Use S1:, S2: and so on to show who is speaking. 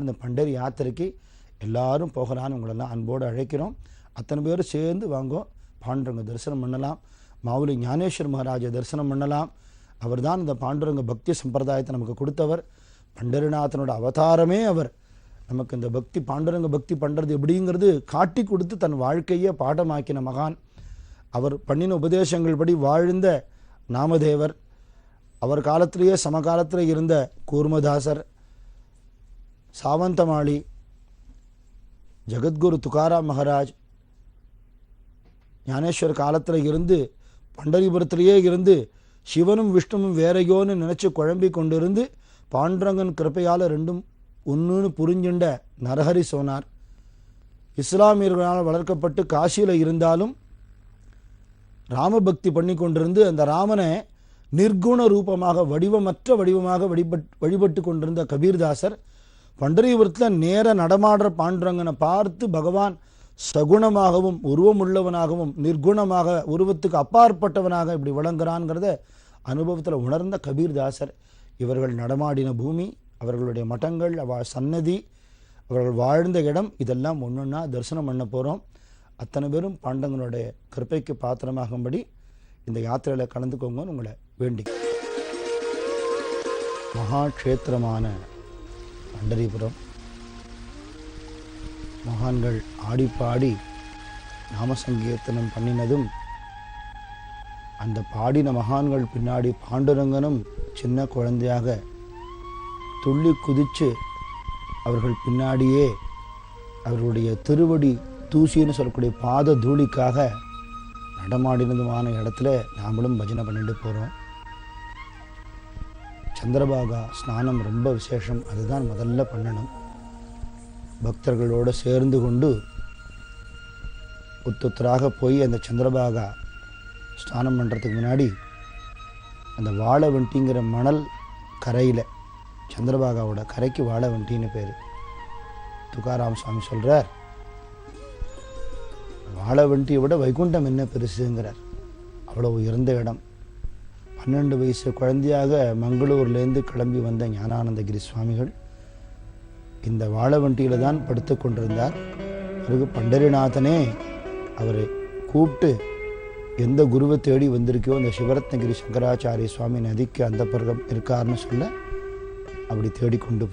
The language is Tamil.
S1: இந்த பண்டரி யாத்திரைக்கு எல்லாரும் போகலான்னு உங்களெல்லாம் அன்போடு அழைக்கிறோம். அத்தனை பேரும் சேர்ந்து வாங்கோ. பாண்டுரங்க தரிசனம் பண்ணலாம். மாவுலி ஞானேஸ்வர் மகாராஜை தரிசனம் பண்ணலாம். அவர்தான் இந்த பாண்டுரங்க பக்தி சம்பிரதாயத்தை நமக்கு கொடுத்தவர். பண்டரிநாதனோட அவதாரமே அவர். நமக்கு இந்த பக்தி பாண்டுரங்க பக்தி பண்ணுறது எப்படிங்கிறது காட்டி கொடுத்து தன் வாழ்க்கையை பாடமாக்கின மகான். அவர் பண்ணின உபதேசங்கள் படி வாழ்ந்த நாமதேவர். அவர் காலத்திலேயே சமகாலத்தில் இருந்த கூர்மதாசர். சாவந்தமாளி ஜெகத்குரு துகாராம் மகாராஜ் ஞானேஸ்வர் காலத்தில் இருந்து பண்டரிபுரத்திலேயே இருந்து சிவனும் விஷ்ணுவும் வேறையோன்னு நினச்சி குழம்பி கொண்டிருந்து பாண்டரங்கன் கிருப்பையால் ரெண்டும் ஒன்றுன்னு புரிஞ்சுண்ட நரஹரி சோனார் இஸ்லாமியர்களால் வளர்க்கப்பட்டு காசியில் இருந்தாலும் ராமபக்தி பண்ணி கொண்டிருந்து அந்த ராமனை நிர்குண ரூபமாக வடிவமற்ற வடிவமாக வழிபட் வழிபட்டு கொண்டிருந்த கபீர்தாசர் பண்டரீபுரத்தில் நேர நடமாடுற பாண்டுரங்கனை பார்த்து பகவான் சகுணமாகவும் உருவமுள்ளவனாகவும் நிர்குணமாக உருவத்துக்கு அப்பாற்பட்டவனாக இப்படி விளங்குறான்ங்கிறத அனுபவத்தில் உணர்ந்த கபீர்தாசர். இவர்கள் நடமாடின பூமி அவர்களுடைய மட்டங்கள் அவ சன்னதி அவர்கள் வாழ்ந்த இடம் இதெல்லாம் ஒன்றுன்னா தரிசனம் பண்ண போகிறோம் அத்தனை பேரும் பாண்டவங்களுடைய கிருப்பைக்கு பாத்திரமாகும்படி இந்த யாத்திரையில் கலந்துக்கோங்கன்னு உங்களை வேண்டி. மகாக்ஷேத்திரமான பண்டரிபுரம் மகான்கள் ஆடி பாடி நாமசங்கீர்த்தனம் பண்ணினதும் அந்த பாடின மகான்கள் பின்னாடி பாண்டுரங்கனும் சின்ன குழந்தையாக துள்ளி குதிச்சு அவர்கள் பின்னாடியே அவர்களுடைய திருவடி தூசின்னு சொல்லக்கூடிய பாத தூளிக்காக நடமாடினதுமான இடத்துல நாமளும் பஜனை பண்ணிட்டு போகிறோம் சந்திரபாகா ஸ்நானம் ரொம்ப விசேஷம். அதுதான் முதல்ல பண்ணணும். பக்தர்களோடு சேர்ந்து கொண்டு ஒத்துத்தராக போய் அந்த சந்திரபாகா ஸ்நானம் பண்ணுறதுக்கு முன்னாடி அந்த வாழவண்டிங்கிற மணல் கரையில் சந்திரபாகாவோட கரைக்கு வாழவண்டின்னு பேர். துகாராம் சுவாமி சொல்கிறார் வாழவண்டியை விட வைகுண்டம் என்ன பெருசுங்கிறார். அவ்வளோ உயர்ந்த இடம். பன்னெண்டு வயசு குழந்தையாக மங்களூர்லேருந்து கிளம்பி வந்த ஞானானந்தகிரி சுவாமிகள் இந்த வாழவண்டியில் தான் படுத்து கொண்டிருந்தார். பிறகு பண்டரிநாதனே அவரை கூப்பிட்டு எந்த குருவை தேடி வந்திருக்கியோ அந்த சிவரத்னகிரி சங்கராச்சாரிய சுவாமி நதிக்கு அந்த பருகம் இருக்காருன்னு சொல்ல அப்படி தேடிக்கொண்டு